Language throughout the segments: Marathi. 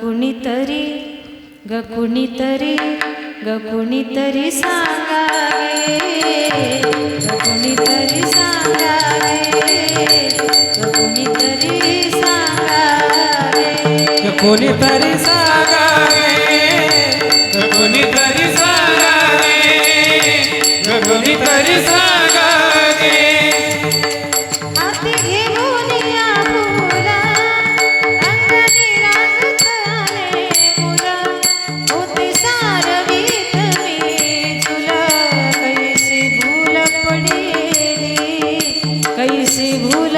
कुणीतरी ग कुणीतरी ग कुणीतरी सांगा रे ग कुणीतरी सांगा रे ग कुणीतरी सांगा रे ग कुणीतरी सांगा रे ग कुणीतरी सांगा रे ग कुणीतरी सांगा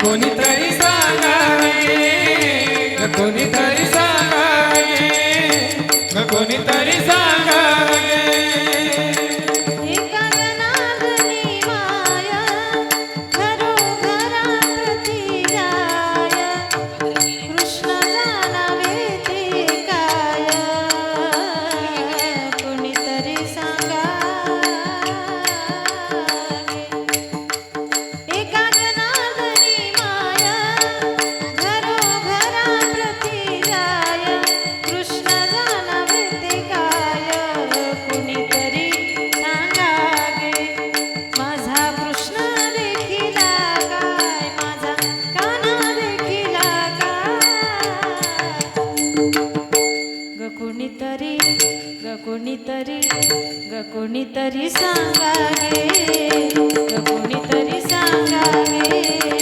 कोणीतरी सांगावे कोणीतरी सांगावे कोणीतरी कोणीतरी ग कोणीतरी सांगा गे ग कोणीतरी सांगा गे